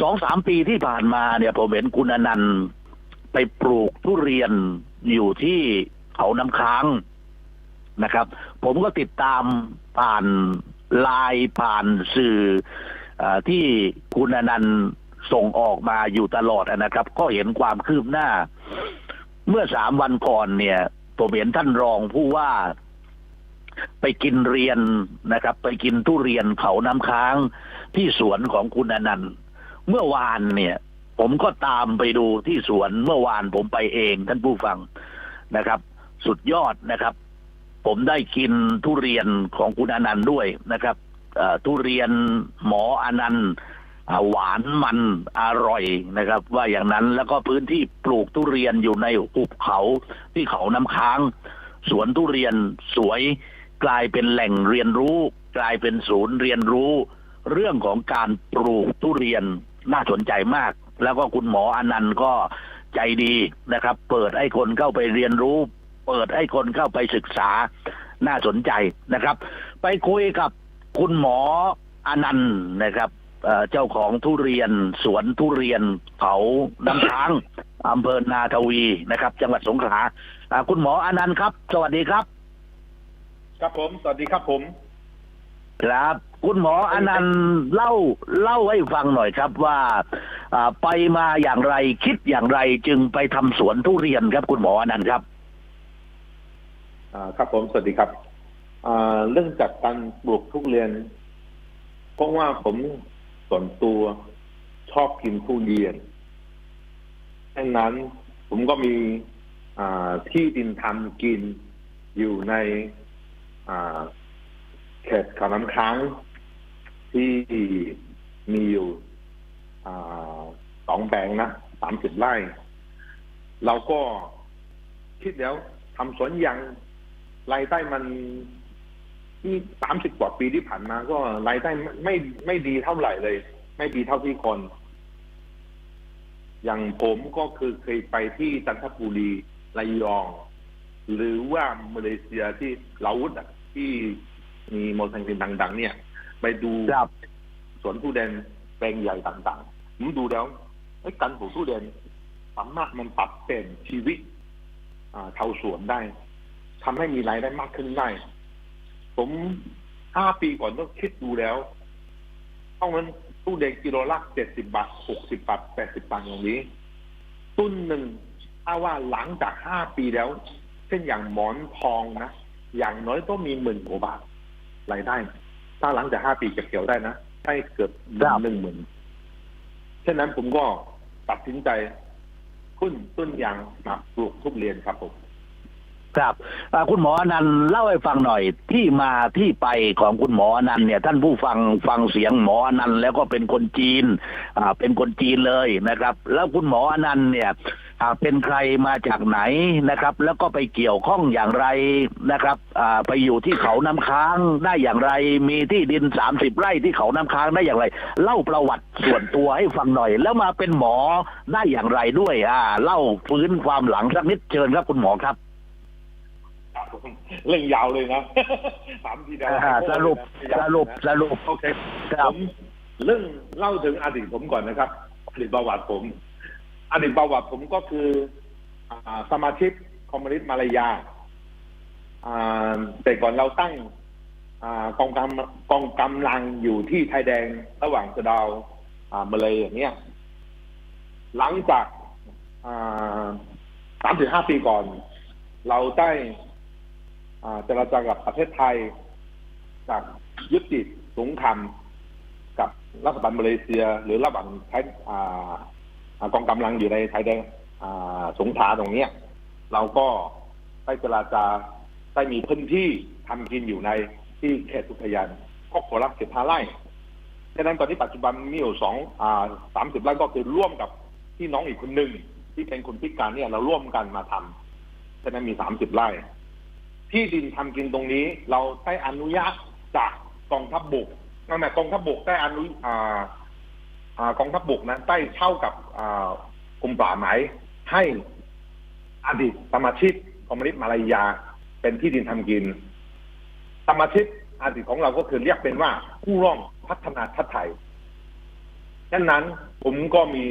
สองสามปีที่ผ่านมาเนี่ยผมเห็นคุณอนันต์ไปปลูกทุเรียนอยู่ที่เขาน้ำค้างนะครับ ผมก็ติดตามผ่านไลน์ผ่านสื่อเออที่คุณอนันต์ส่งออกมาอยู่ตลอดนะครับ ก็เห็นความคืบหน้า เมื่อสามวันก่อนเนี่ยผมเห็นท่านรองผู้ว่าไปกินเรียนนะครับ ไปกินทุเรียนเขาน้ำค้างที่สวนของคุณอนันต์ เมื่อวานเนี่ย ผมก็ตามไปดูที่สวนเมื่อวานผมไปเองท่านผู้ฟังนะครับ สุดยอดนะครับ ผมได้กินทุเรียนของคุณอนันต์ด้วยนะครับทุเรียนหมออนันต์หวานมันอร่อยนะครับ ว่าอย่างนั้นแล้วก็พื้นที่ปลูกทุเรียนอยู่ในหุบเขาที่เขาน้ำค้าง สวนทุเรียนสวยกลายเป็นแหล่งเรียนรู้ กลายเป็นศูนย์เรียนรู้ เรื่องของการปลูกทุเรียน น่าสนใจมาก แล้วก็คุณหมออนันต์ก็ใจดีนะครับ เปิดให้คนเข้าไปเรียนรู้ เปิดให้คนเข้าไปศึกษาน่าสนใจนะครับ ไปคุยกับคุณหมออนันต์นะครับเอ่อเจ้าของทุเรียนสวนทุเรียนเขาน้ำค้างอำเภอนาทวีนะครับ จังหวัดสงขลาอ่าคุณหมออนันต์ครับ สวัสดีครับ ครับผม สวัสดีครับผม ครับ คุณหมออนันต์เล่าเล่าให้ฟังหน่อยครับว่าไปมาอย่างไรคิดอย่างไรจึงไปทำสวนทุเรียนครับ คุณหมออนันต์ครับครับผมสวัสดีครับเรื่องจากการปลูกทุเรียนเพราะว่าผมส่วนตัวชอบกินทุเรียนดังนั้นผมก็มีที่ดินทำกินอยู่ในเขตเขาน้ำค้าง ที่มีอยู่สองแปลงนะสามสิบไร่ เราก็คิดแล้วทำสวนยางรายได้มันที่สามสิบกว่าปีที่ผ่านมา ก็รายได้ไม่ไม่ไม่ดีเท่าไหร่เลย ไม่ดีเท่าที่คน อย่างผมก็คือเคยไปที่จันทบุรีระยอง หรือว่ามาเลเซียที่ลาวุธอะที่มีโมเดลสินดัง ๆ เนี่ย ไปดูครับสวนทุเรียนแปลงใหญ่ต่างๆผมดูแล้วไอ้การปลูกทุเรียนสามารถมันปรับเปลี่ยนชีวิตอ่าชาวสวนได้ทำให้มีรายได้มากขึ้นได้ ผมห้าปีก่อนต้องคิดดูแล้วเท่านั้นตู้เด็กกิโลละเจ็ดสิบาทหกสิบาทแปดสิบาทอย่างนี้ต้นหนึ่งถ้าว่าหลังจากห้าปีแล้ว เช่นอย่างหมอนทองนะ อย่างน้อยต้องมีหมื่นกว่าบาทรายได้ ถ้าหลังจากห้าปีเก็บเกี่ยวได้นะให้เกือบครับหนึ่งหมื่นฉะนั้นผมก็ตัดสินใจขึ้นต้นยางมาปลูกทุเรียนครับผมครับอ่าคุณหมออนันต์เล่าให้ฟังหน่อย ที่มาที่ไปของคุณหมออนันต์เนี่ย ท่านผู้ฟังฟังเสียงหมออนันต์แล้วก็เป็นคนจีน อ่า เป็นคนจีนเลยนะครับ แล้วคุณหมออนันต์เนี่ยอ่า เป็นใครมาจากไหนนะครับ แล้วก็ไปเกี่ยวข้องอย่างไรนะครับอ่าไปอยู่ที่เขาน้ำค้างได้อย่างไร มีที่ดินสามสิบไร่ที่เขาน้ำค้างได้อย่างไร เล่าประวัติส่วนตัวให้ฟังหน่อย แล้วมาเป็นหมอได้อย่างไรด้วย อ่า เล่าฟื้นความหลังสักนิดเชิญครับคุณหมอครับเรื่องยาวเลยนะสามทีเดียวอ่าสรุปสรุปสรุปโอเคคผรับมเรื่องเล่าถึงอดีตผมก่อนนะครับอดีตประวัติผม อดีตประวัติผมก็คืออ่าสมาชิกคอมมิวนิสต์มาลายาอ่าแต่ก่อนเราตั้งอ่ากองกำกองกำลังอยู่ที่ไทยแดงระหว่างสะดาวอ่ามาเลยอย่างเนี้ยหลังจากสามถึงห้าปีก่อน เราได้อ่าเจรจากับประเทศไทย จากยุติสงครามกับรัฐบาลมาเลเซีย หรือระหว่างไทยอ่าอ่า กองกำลังอยู่ในไทยแดงสงขลาตรงเนี้ย เราก็ได้เจราจาได้มีพื้นที่ทำกินอยู่ในที่เขตอุทยานก็ขอรับเขตพาไร่ฉะนั้นตอนนี้ปัจจุบันมีอยู่สองสามสิบไร่ก็คือร่วมกับพี่น้องอีกคนหนึ่งที่เป็นคนพิการเนี่ยเราร่วมกันมาทำฉะนั้นมีสามสิบไร่ ที่ดินทำกินตรงนี้ เราได้อนุญาตจากกองทัพบกนั่นแหละกองทัพบกได้อนุอ่า อ่ากองทัพบกนะได้เช่ากับอ่ากรมป่าไม้ให้อดีตสมาชิกคอมมิวนิสต์มาลายา เป็นที่ดินทำกิน สมาชิกอดีตของเราก็คือเรียกเป็นว่าผู้ร่วมพัฒนาชาติไทยฉะนั้นผมก็มี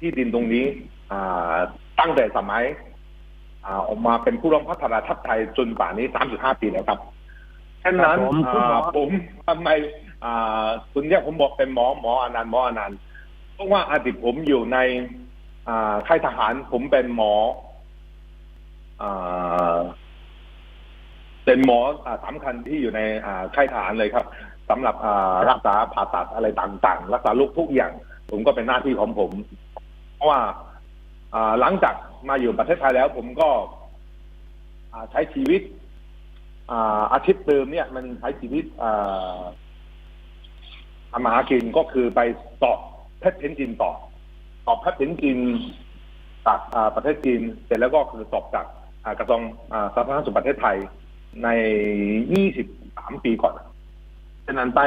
ที่ดินตรงนี้อ่าตั้งแต่สมัยอ่าออกมาเป็นผู้ร้องพัฒนาทัพไทยจนป่านนี้35ปีแล้วครับฉะนั้นครับผมคุณหมออ่าผมทำไมอ่า คุณเนี่ยผมบอกเป็นหมอหมออนันต์หมออนันต์เพราะว่าอดีตผมอยู่ในค่ายทหารผมเป็นหมอเป็นหมอสำคัญที่อยู่ในค่ายทหารเลยครับสำหรับรักษาผ่าตัดอะไรต่างๆ รักษาโรคทุกอย่าง ผมก็เป็นหน้าที่ของผม เพราะว่าหลังจากมาอยู่ประเทศไทยแล้ว ผมก็ใช้ชีวิตอาอาทิตย์เดิมเนี่ย มันใช้ชีวิตอ ทำมาหากินก็คือไปสอบแพทย์เพนจินต่อ สอบแพทย์เพนจินจากประเทศจีน เสร็จแล้วก็คือสอบจากกระทรวงสาธารณสุขประเทศไทยใน 23 ปีก่อนฉะนั้นไป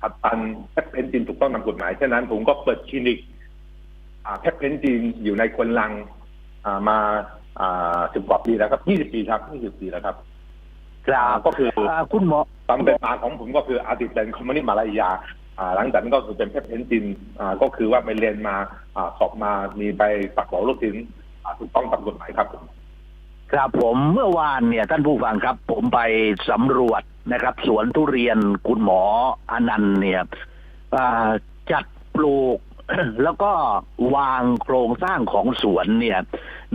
ผัดตันแพทย์เพนจินถูกต้องตามกฎหมาย ฉะนั้นผมก็เปิดคลินิกแพทย์เพนจินอยู่ในควนลังมาสิบกว่าปีแล้วครับ 20 ปีครับ 20 ปีแล้วครับ ก็คืออ่าคุณหมอตามเป็นมาของผมก็คืออาติเป็นคอมมิวนิสต์มาลายาอ่าหลังจากนั้นก็คือเป็นแพทย์เพนจินอ่าก็คือว่าไปเรียนมาอ่าสอบมามีใบปักหลอลูกชิ้นอ่าถูกต้องตามกฎหมายครับผมครับผมเมื่อวานเนี่ยท่านผู้ฟังครับ ผมไปสำรวจนะครับ สวนทุเรียนคุณหมออนันต์เนี่ยอ่าจัดปลูก แล้วก็วางโครงสร้างของสวนเนี่ย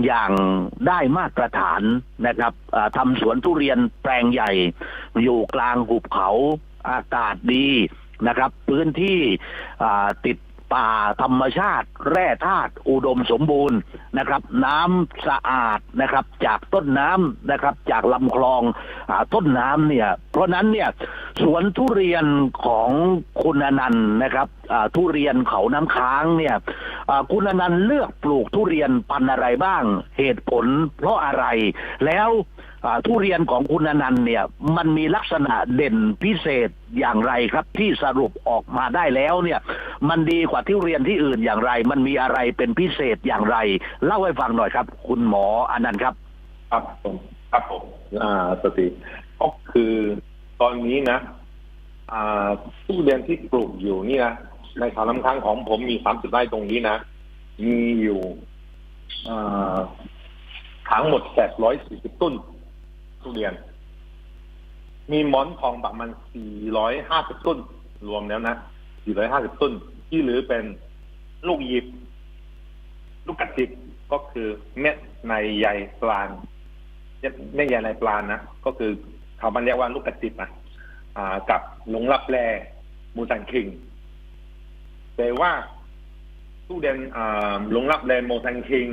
อย่างได้มาตรฐานนะครับอ่าทำสวนทุเรียนแปลงใหญ่ อยู่กลางหุบเขาอากาศดีนะครับ พื้นที่ติด ป่าธรรมชาติ แร่ธาตุอุดมสมบูรณ์นะครับ น้ำสะอาดนะครับ จากต้นน้ำนะครับ จากลำคลองอต้นน้ำเนี่ย เพราะนั้นเนี่ยสวนทุเรียนของคุณอนันต์นะครับทุเรียนเขาน้ำค้างเนี่ยคุณอนันต์เลือกปลูกทุเรียนพันธุ์อะไรบ้างเหตุผลเพราะอะไรแล้ว ทุเรียนของคุณอนันต์เนี่ย มันมีลักษณะเด่นพิเศษอย่างไรครับ ที่สรุปออกมาได้แล้วเนี่ย มันดีกว่าทุเรียนที่อื่นอย่างไร มันมีอะไรเป็นพิเศษอย่างไร เล่าให้ฟังหน่อยครับ คุณหมออนันต์ครับ ครับผมครับผมอ่าสติก็คือตอนนี้นะ อ่าทุเรียนที่ปลูกอยู่นี่นะในฐานน้ำค้างของผมมีสามสิบไร่ตรงนี้นะมีอยู่อ่าทั้งหมดแปดร้อยสี่สิบต้น ทุเรียน มีหมอนทองประมาณสี่ร้อยห้าสิบต้น รวมแล้วนะสี่ร้อยห้าสิบต้น ที่หลือเป็นลูกหยิบ ลูกกระติบก็คือเม็ดในใยปลานเม็ดใยในปลานนะ ก็คือเขามันเรียกว่าลูกกระติบนะอ่ากับหลงรับแลมูซันคิง แต่ว่าตู้เดนอ่าหลงรับแลโมซันคิง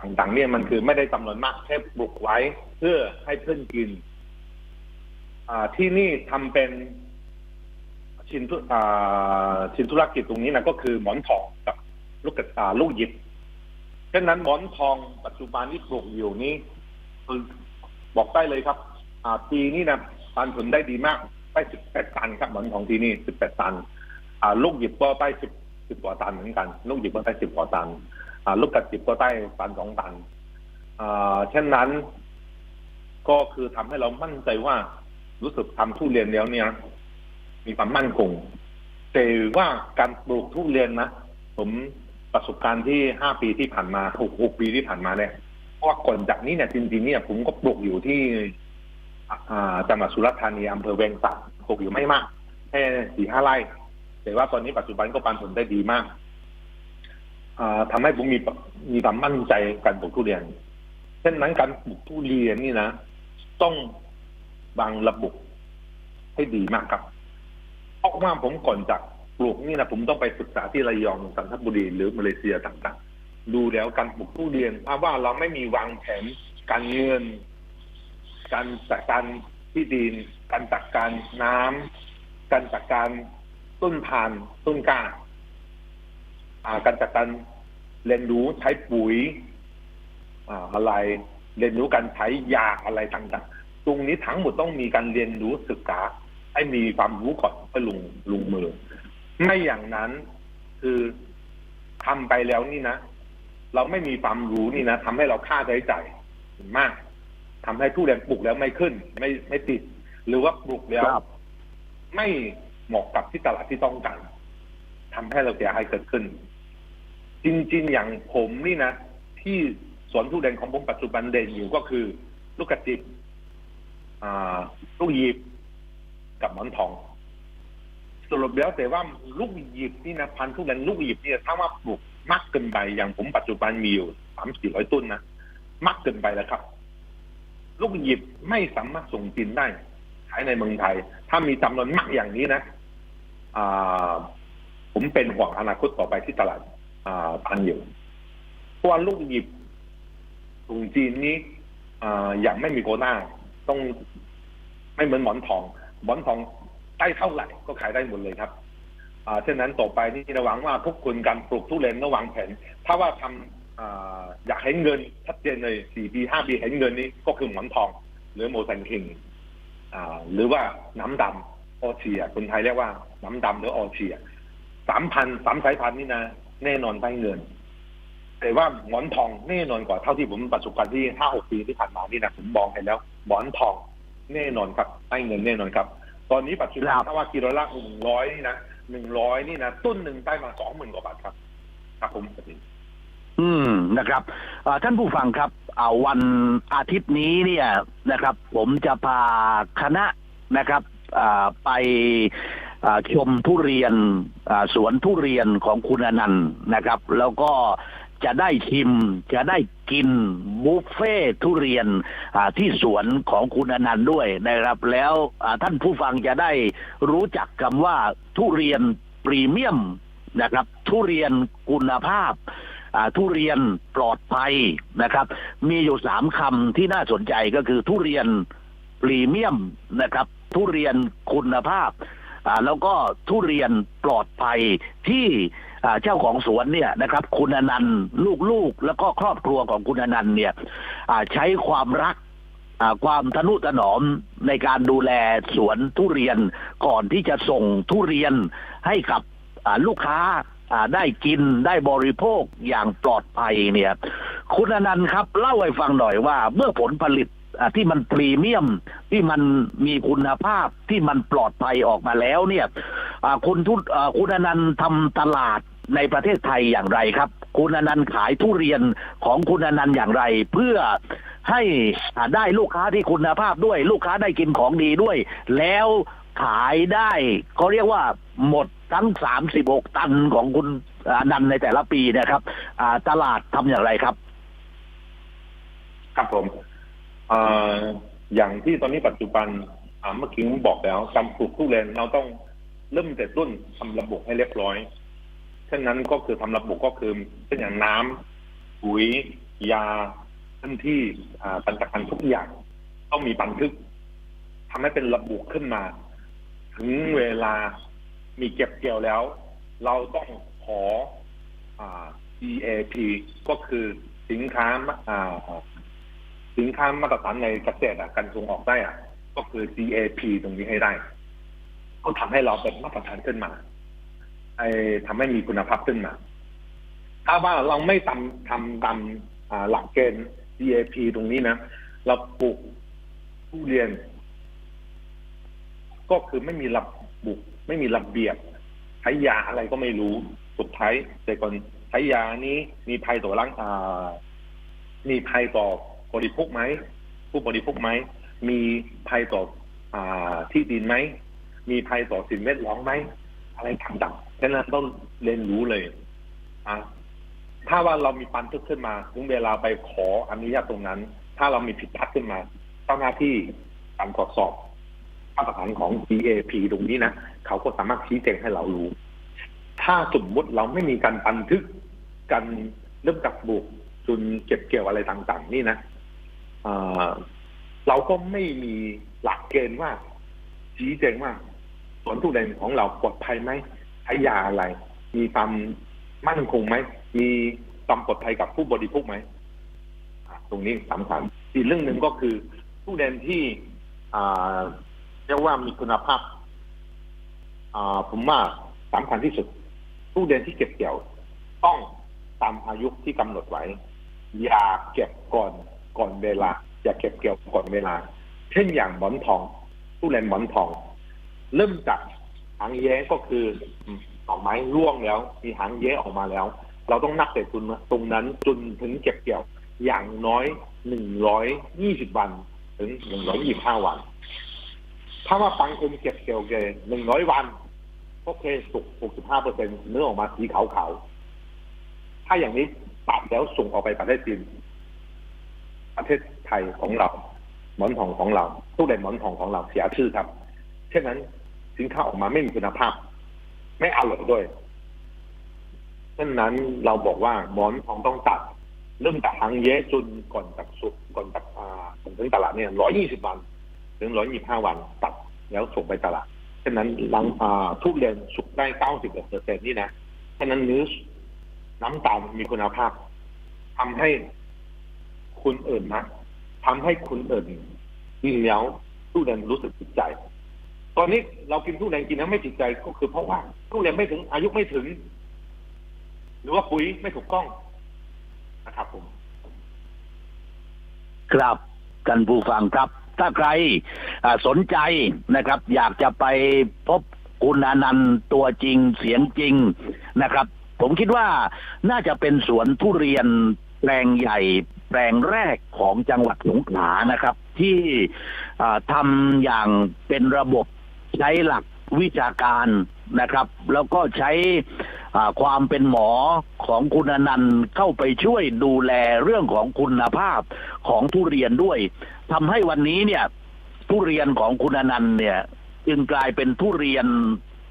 ต่างๆ เนี่ยมันคือไม่ได้จำนวนมากแค่ปลูกไว้ เพื่อให้เพื่อนกิน อ่าที่นี่ทำเป็นชิ้นธุชิ้นธุรกิจตรงนี้นะก็คือหมอนทองกับลูกกระตาลูกหยิบฉะนั้นหมอนทองปัจจุบันที่ปลูกอยู่นี้บอกได้เลยครับปีนี้นะปันผลได้ดีมากได้สิบแปดตันครับหมอนทองที่นี่สิบแปดตันลูกหยิบก็ได้สิบสิบกว่าตันเหมือนกัน ลูกหยิบก็ได้สิบกว่าตัน ลูกกระจิบก็ได้ตันสองตันเช่นนั้น ก็คือทำให้เรามั่นใจว่า รู้สึกทำทุเรียนแล้วเนี่ย มีความมั่นคงแต่ว่าการปลูกทุเรียนนะผมประสบการณ์ที่ห้าปีที่ผ่านมาหกหกปีที่ผ่านมาเนี่ยเพราะว่าก่อนจากนี้เนี่ยจริงๆเนี่ยผมก็ปลูกอยู่ที่อ่าจังหวัดสุราษฎร์ธานีอำเภอเวียงสะปลูกอยู่ไม่มากแค่สี่ห้าไร่แต่ว่าตอนนี้ปัจจุบันก็ปันผลได้ดีมาก่าทำให้ผมมีมีความมั่นใจการปลูกทุเรียนเช่นนั้นการปลูกทุเรียนนี่นะต้องวางระบบให้ดีมากครับเพราะว่าผมก่อนจากปลูกนี่นะผมต้องไปศึกษาที่ระยองสันทบุรีหรือมาเลเซียต่างๆ ดูแล้วการปลูกทุเรียนเพราะว่าเราไม่มีวางแผนการเงิน การจัดการที่ดิน การจัดการน้ำการจัดการต้นพานต้นกล้า การจัดการเรียนรู้ใช้ปุ๋ยอ่าอะไร เรียนรู้การใช้ยาอะไรต่างๆ ตรงนี้ทั้งหมดต้องมีการเรียนรู้ศึกษา ให้มีความรู้ก่อนไปลงลงมือ ไม่อย่างนั้นคือทำไปแล้วนี่นะ เราไม่มีความรู้นี่นะทำให้เราค่าใช้จ่ายมากทำให้ทุเรียนปลูกแล้วไม่ขึ้น ไม่ไม่ติด หรือว่าปลูกแล้วครับไม่เหมาะกับที่ตลาดที่ต้องการ ทำให้เราเสียหายเกิดขึ้น จริง ๆ อย่างผมนี่นะ ที่สวนทุเรียนของผมปัจจุบันเด่นอยู่ก็คือ ลูกกระจิบลูกหยิบกับหมอนทองสรุปแล้วแต่ว่าลูกหยิบนี่นะพันธุ์ทุเรียนลูกหยิบเนี่ยถ้าว่าปลูกมากเกินไปอย่างผมปัจจุบันมีอยู่สามสี่ร้อยต้นนะมากเกินไปแล้วครับ ลูกหยิบไม่สามารถส่งจีนได้ขายในเมืองไทย ถ้ามีจำนวนมากอย่างนี้นะอ่า ผมเป็นห่วงอนาคตต่อไปที่ตลาดอ่าตันอยู่เพราะว่าลูกหยิบส่งจีนนี้อย่างไม่มีโกหน้า ต้องไม่เหมือนหมอนทอง หมอนทองได้เท่าไหร่ก็ขายได้หมดเลยครับเช่นนั้นต่อไปนี่ระหวังว่าทุกคนการปลูกทุเรียนระหวังแผน ถ้าว่าทำอ่าอยากเห็นเงินชัดเจนเลยสี่ปีห้าปีเห็นเงินนี้ก็คือหมอนทอง หรือโมซันคิงอ่าหรือว่าน้ำดำออเชียคนไทยเรียกว่าน้ำดำหรือออเชีย สามพันสามสายพันธุ์นี่นะแน่นอนได้เงิน แต่ว่าหมอนทองแน่นอนกว่าเท่าที่ผมประสบการณ์ที่ห้าหกปีที่ผ่านมานี่นะผมมองเห็นแล้วหมอนทองแน่นอนครับได้เงินแน่นอนครับ ตอนนี้ปัจจุบันครับถ้าว่ากิโลละหนึ่งร้อยนี่นะหนึ่งร้อยนี่นะต้นหนึ่งได้มาสองหมื่นกว่าบาทครับ ครับผมอืมนะครับอ่าท่านผู้ฟังครับอ่าวันอาทิตย์นี้เนี่ยนะครับ ผมจะพาคณะนะครับอ่าไปอ่า ชมทุเรียนสวนทุเรียนของคุณอนันต์นะครับ แล้วก็จะได้ชิมจะได้กินบุฟเฟ่ทุเรียนที่สวนของคุณอนันต์ด้วยนะครับ แล้วท่านผู้ฟังจะได้รู้จักคำว่าทุเรียนพรีเมียมนะครับ ทุเรียนคุณภาพทุเรียนปลอดภัยนะครับ มีอยู่สามคำที่น่าสนใจก็คือทุเรียนพรีเมียมนะครับ ทุเรียนคุณภาพ แล้วก็ทุเรียนปลอดภัยที่อ่าเจ้าของสวนเนี่ยนะครับ คุณอนันต์ลูกๆ แล้วก็ครอบครัวของคุณอนันต์เนี่ยอ่าใช้ความรักอ่าความทนุถนอมในการดูแลสวนทุเรียนก่อนที่จะส่งทุเรียนให้กับลูกค้าอ่าได้กินได้บริโภคอย่างปลอดภัยเนี่ย คุณอนันต์ครับ เล่าให้ฟังหน่อยว่าเมื่อผลผลิต ที่มันพรีเมียม ที่มันมีคุณภาพที่มันปลอดภัยออกมาแล้วเนี่ยคุณทุคุณอนันต์ทำตลาดในประเทศไทยอย่างไรครับ คุณอนันต์ขายทุเรียนของคุณอนันต์อย่างไร เพื่อให้ได้ลูกค้าที่คุณภาพด้วย ลูกค้าได้กินของดีด้วย แล้วขายได้เขาเรียกว่าหมดทั้งสามสิบหกตันของคุณอนันต์ในแต่ละปีนะครับตลาดทำอย่างไรครับ ครับผม อย่างที่ตอนนี้ปัจจุบันเมื่อกี้ผมบอกแล้วการปลูกทุเรียนเราต้องเริ่มแต่ต้นทำระบบให้เรียบร้อยเช่นนั้นก็คือทำระบบก็คือเช่นอย่างน้ำปุ๋ยยาพื้นที่อ่าบรรจุภัณฑ์ทุกอย่าง ต้องมีบันทึกทำให้เป็นระบุขึ้นมา ถึงเวลามีเก็บเกี่ยวแล้ว เราต้องขออ่า EAP ก็คือสินค้าอ่า สินค้ามาตรฐานในเกษตรอะการส่งออกได้อะ ก็คือ GAP ตรงนี้ให้ได้ ก็ทำให้เราเป็นมาตรฐานขึ้นมา ไอ้ทำให้มีคุณภาพขึ้นมา ถ้าว่าเราไม่ทำทำตามหลักเกณฑ์ GAP ตรงนี้นะเราปลูกทุเรียน ก็คือไม่มีระบุไม่มีระเบียบใช้ยาอะไรก็ไม่รู้สุดท้ายแต่ก่อนใช้ยานี้มีภัยต่อร่างอ่ามีภัยต่อ บริโภคไหมผู้บริโภคไหมมีภัยต่ออ่าที่ดินไหมมีภัยต่อสิ่งแวดล้อมไหมอะไรต่างๆฉะนั้นต้องเรียนรู้เลยอะถ้าว่าเรามีปันทึกขึ้นมาถึงเวลาไปขออนุญาตตรงนั้น ถ้าเรามีผิดพลาดขึ้นมาเจ้าหน้าที่การตรวจสอบมาตรฐานของ GAP ตรงนี้นะเขาก็สามารถชี้แจงให้เรารู้ ถ้าสมมุติเราไม่มีการบันทึกการเริ่มจากปลูกจนเก็บเกี่ยวอะไรต่าง ๆ นี่นะ เราก็ไม่มีหลักเกณฑ์ว่าชี้แจงว่าสวนทุเรียนของเราปลอดภัยไหมใช้ยาอะไร มีความมั่นคงไหม มีความปลอดภัยกับผู้บริโภคไหม ตรงนี้สำคัญอีกเรื่องหนึ่งก็คือทุเรียนที่เรียกว่ามีคุณภาพอ่าผมว่าสำคัญที่สุดทุเรียนที่เก็บเกี่ยว ต้องตามอายุที่กำหนดไว้ อย่าเก็บก่อน ก่อนเวลา อย่าเก็บเกี่ยวก่อนเวลา เช่นอย่างหมอนทองทุเรียนหมอนทอง เริ่มจากหางแย้ก็คือดอกไม้ร่วงแล้ว มีหางแย้ออกมาแล้ว เราต้องนับแต่ตุนตรงนั้นจนถึงเก็บเกี่ยวอย่างน้อยหนึ่งร้อยยี่สิบวัน ถึงหนึ่งร้อยยี่ห้าวัน ถ้าว่าบางคนเก็บเกี่ยวเกหนึ่งร้อยวันโอเคสุกหกสิบห้าเปอร์เซ็นเนื้อออกมาสีขาวๆถ้าอย่างนี้ตัดแล้วส่งออกไปประเทศจีน ประเทศไทยของเรา หมอนทองของเราทุเรียนหมอนทองของเราเสียชื่อครับ เช่นนั้นสินค้าออกมาไม่มีคุณภาพ ไม่อร่อยด้วยเช่นนั้นเราบอกว่าหมอนทองต้องตัด เริ่มจากหางเย้จนก่อนจากสุกก่อนจากอ่าถึงตลาดเนี่ยร้อยยี่สิบวัน ถึงร้อยยี่ห้าวันตัดแล้วส่งไปตลาดฉะนั้นลังอ่าทุเรียนสุกได้เก้าสิบเปอร์เซ็นต์นี่นะฉะนั้นเนื้อน้ำตาลมีคุณภาพทำให้ คุณเอิ่นนะทำให้คุณเอิ่นกินแล้วทุเรียนรู้สึกติดใจ ตอนนี้เรากินทุเรียนกินแล้วไม่ติดใจก็คือเพราะว่าทุเรียนไม่ถึงอายุไม่ถึง หรือว่าปุ๋ยไม่ถูกต้องนะครับผม ครับกันผู้ฟังครับ ถ้าใครสนใจนะครับ อยากจะไปพบคุณอนันต์ตัวจริงเสียงจริงนะครับ ผมคิดว่าน่าจะเป็นสวนทุเรียนแปลงใหญ่ แปลงแรกของจังหวัดสงขลานะครับ ที่ทำอย่างเป็นระบบใช้หลักวิชาการนะครับ แล้วก็ใช้ความเป็นหมอของคุณอนันต์เข้าไปช่วยดูแลเรื่องของคุณภาพของทุเรียนด้วยทำให้วันนี้เนี่ย ทุเรียนของคุณอนันต์เนี่ยจึงกลายเป็นทุเรียน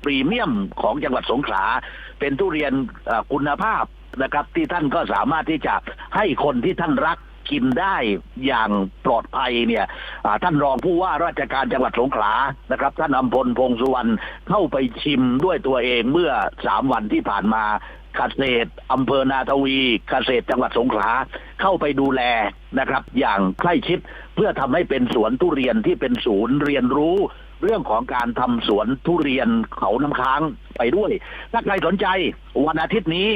พรีเมียมของจังหวัดสงขลาเป็นทุเรียนคุณภาพ นะครับ ที่ท่านก็สามารถที่จะให้คนที่ท่านรักกินได้อย่างปลอดภัยเนี่ยท่านรองผู้ว่าราชการจังหวัดสงขลานะครับ ท่านอำพลพงสุวรรณเข้าไปชิมด้วยตัวเองเมื่อสามวันที่ผ่านมาเกษตรอำเภอนาทวีเกษตรจังหวัดสงขลาเข้าไปดูแลนะครับ อย่างใกล้ชิดเพื่อทำให้เป็นสวนทุเรียนที่เป็นศูนย์เรียนรู้ เรื่องของการทำสวนทุเรียนเขาน้ำค้างไปด้วย ถ้าใครสนใจวันอาทิตย์นี้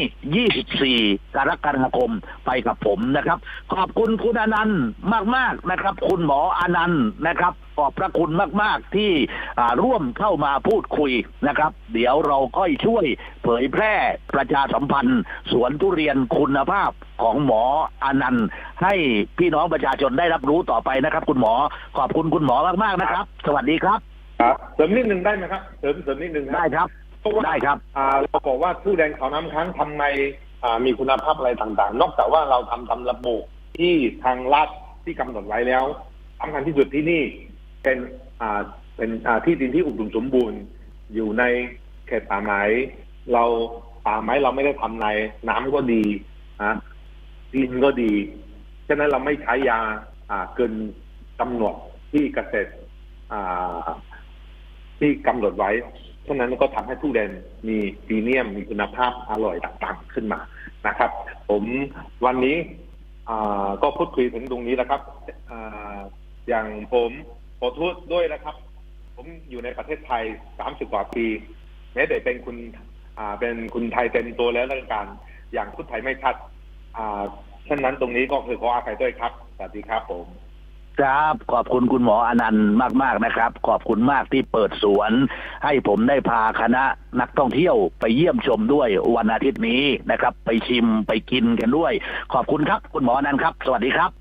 24 กรกฎาคมไปกับผมนะครับ ขอบคุณคุณอนันต์มาก ๆ นะครับ คุณหมออนันต์นะครับขอบพระคุณมาก ๆ ที่ร่วมเข้ามาพูดคุยนะครับ เดี๋ยวเราค่อยช่วยเผยแพร่ประชาสัมพันธ์ สวนทุเรียนคุณภาพของหมออนันต์ ให้พี่น้องประชาชนได้รับรู้ต่อไปนะครับ คุณหมอขอบคุณคุณหมอมาก ๆ นะครับ สวัสดีครับ ครับเสริมนิดนึงได้ไหมครับเสริมเสริมนิดนึงนะได้ครับเพราะว่าได้ครับอ่าเราบอกว่าทุเรียนเขาน้ำค้างทำไมอ่ามีคุณภาพอะไรต่างๆ นอกจากว่าเราทำตามระบบที่ทางรัฐที่กำหนดไว้แล้วสำคัญที่สุดที่นี่เป็นอ่าเป็นอ่าที่ดินที่อุดมสมบูรณ์ อยู่ในเขตป่าไม้เราป่าไม้เราไม่ได้ทำในน้ำก็ดีอะดินก็ดีฉะนั้นเราไม่ใช้ยาอ่าเกินกำหนดที่เกษตรอ่า ที่กำหนดไว้ เพราะนั้นก็ทำให้ทุเรียนมีพรีเมียมมีคุณภาพอร่อยต่างๆขึ้นมานะครับ ผมวันนี้ก็พูดคุยถึงตรงนี้แล้วครับออย่างผมขอโทษด้วยนะครับ ผมอยู่ในประเทศไทยสามสิบกว่าปี แม้แต่เป็นคุณเป็นคุณไทยเต็มตัวแล้วเรื่องการ อย่างพูดไทยไม่ชัดอ่าฉะนั้นตรงนี้ก็คือขออภัยด้วยครับ สวัสดีครับผม ครับขอบคุณคุณหมออนันต์มาก ๆ นะครับ ขอบคุณมากที่เปิดสวน ให้ผมได้พาคณะนักท่องเที่ยวไปเยี่ยมชมด้วยวันอาทิตย์นี้นะครับ ไปชิมไปกินกันด้วย ขอบคุณครับ คุณหมออนันต์ครับ สวัสดีครับ